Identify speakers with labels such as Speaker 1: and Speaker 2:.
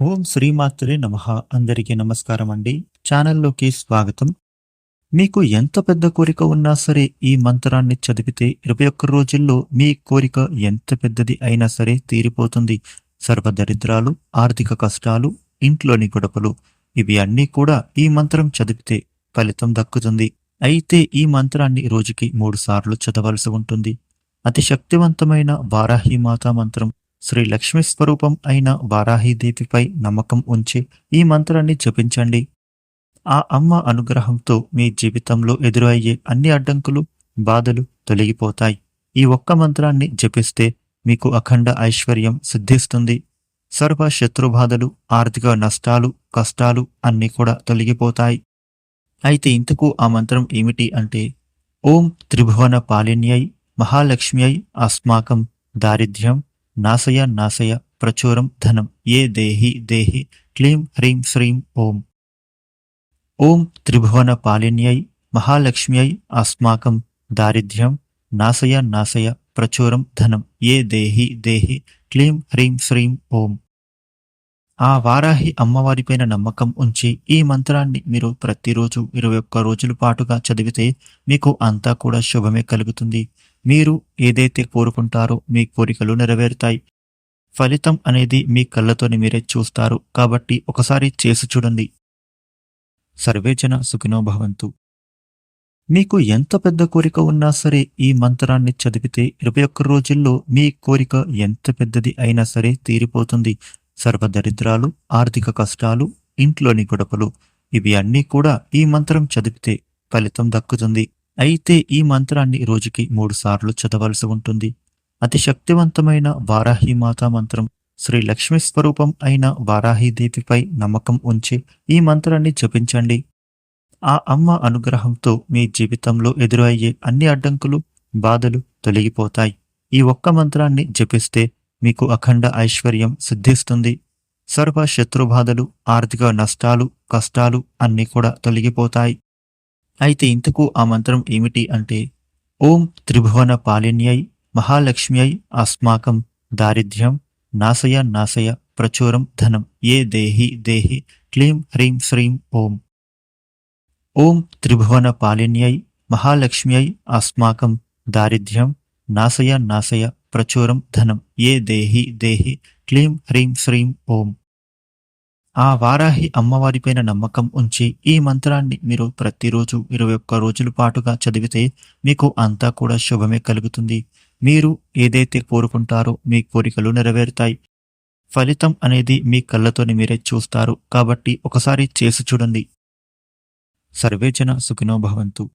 Speaker 1: ఓం శ్రీమాత్రే నమ. అందరికీ నమస్కారం అండి. ఛానల్లోకి స్వాగతం. మీకు ఎంత పెద్ద కోరిక ఉన్నా సరే ఈ మంత్రాన్ని చదివితే ఇరవై ఒక్క రోజుల్లో మీ కోరిక ఎంత పెద్దది అయినా సరే తీరిపోతుంది. సర్వదరిద్రాలు ఆర్థిక కష్టాలు ఇంట్లోని గొడవలు ఇవి అన్నీ కూడా ఈ మంత్రం చదివితే ఫలితం దక్కుతుంది. అయితే ఈ మంత్రాన్ని రోజుకి మూడు సార్లు చదవలసి ఉంటుంది. అతి శక్తివంతమైన వారాహి మాతా మంత్రం శ్రీ లక్ష్మీ స్వరూపం అయిన వారాహిదేవిపై నమ్మకం ఉంచి ఈ మంత్రాన్ని జపించండి. ఆ అమ్మ అనుగ్రహంతో మీ జీవితంలో ఎదురయ్యే అన్ని అడ్డంకులు బాధలు తొలగిపోతాయి. ఈ ఒక్క మంత్రాన్ని జపిస్తే మీకు అఖండ ఐశ్వర్యం సిద్ధిస్తుంది. సర్వ శత్రుబాధలు ఆర్థిక నష్టాలు కష్టాలు అన్నీ కూడా తొలగిపోతాయి. అయితే ఇంతకు ఆ మంత్రం ఏమిటి అంటే ఓం త్రిభువన పాలిన్యై మహాలక్ష్మ్యై అస్మాకం దారిద్ర్యం నాశయ నాశయ ప్రచురం ధనం ఏ దేహి దేహి క్లీం హ్రీం శ్రీం ఓం ఓం త్రిభువన పాలిన్యై మహాలక్ష్మ్యై అస్మాకం దారిద్ర్యం నాశయ నాశయ ప్రచురం ధనం ఏ దేహి దేహి క్లీం హ్రీం శ్రీం ఓం ఆ వారాహి అమ్మవారిపైన నమ్మకం ఉంచి ఈ మంత్రాన్ని మీరు ప్రతిరోజు ఇరవై ఒక్క రోజుల పాటుగా చదివితే మీకు అంతా కూడా శుభమే కలుగుతుంది. మీరు ఏదైతే కోరుకుంటారో మీ కోరికలు నెరవేరుతాయి. ఫలితం అనేది మీ కళ్ళతోని మీరే చూస్తారు కాబట్టి ఒకసారి చేసి చూడండి. సర్వేజన సుఖినో భవంతు. మీకు ఎంత పెద్ద కోరిక ఉన్నా సరే ఈ మంత్రాన్ని చదివితే ఇరవై ఒక్క రోజుల్లో మీ కోరిక ఎంత పెద్దది అయినా సరే తీరిపోతుంది. సర్వదరిద్రాలు ఆర్థిక కష్టాలు ఇంట్లోని గొడవలు ఇవి అన్నీ కూడా ఈ మంత్రం చదివితే ఫలితం దక్కుతుంది. అయితే ఈ మంత్రాన్ని రోజుకి మూడు సార్లు చదవలసి ఉంటుంది. అతి శక్తివంతమైన వారాహి మాతా మంత్రం శ్రీ లక్ష్మీ స్వరూపం అయిన వారాహిదేవిపై నమ్మకం ఉంచి ఈ మంత్రాన్ని జపించండి. ఆ అమ్మ అనుగ్రహంతో మీ జీవితంలో ఎదురయ్యే అన్ని అడ్డంకులు బాధలు తొలగిపోతాయి. ఈ ఒక్క మంత్రాన్ని జపిస్తే మీకు అఖండ ఐశ్వర్యం సిద్ధిస్తుంది. సర్వ శత్రుబాధలు ఆర్థిక నష్టాలు కష్టాలు అన్నీ కూడా తొలగిపోతాయి. అయితే ఇంతకు ఆ మంత్రం ఏమిటి అంటే ఓం త్రిభువన పాలిన్యై మహాలక్ష్మ్యై అస్మాకం దారిద్ర్యం నాశయ నాశయ ప్రచురం ధనం ఏ దేహి దేహి క్లీం హ్రీం శ్రీం ఓం. ఓం త్రిభువన పాలిన్యై మహాలక్ష్మ్యై అస్మాకం దారిద్ర్యం నాశయ నాశయ ప్రచురం ధనం. ఏ దేహి దేహి క్లీం హ్రీం శ్రీం ఓం. ఆ వారాహి అమ్మవారిపైన నమ్మకం ఉంచి ఈ మంత్రాన్ని మీరు ప్రతిరోజు ఇరవై ఒక్క రోజుల పాటుగా చదివితే మీకు అంతా కూడా శుభమే కలుగుతుంది. మీరు ఏదైతే కోరుకుంటారో మీ కోరికలు నెరవేరుతాయి. ఫలితం అనేది మీ కళ్ళతోని మీరే చూస్తారు. కాబట్టి ఒకసారి చేసి చూడండి. సర్వేజన సుఖినో భవంతు.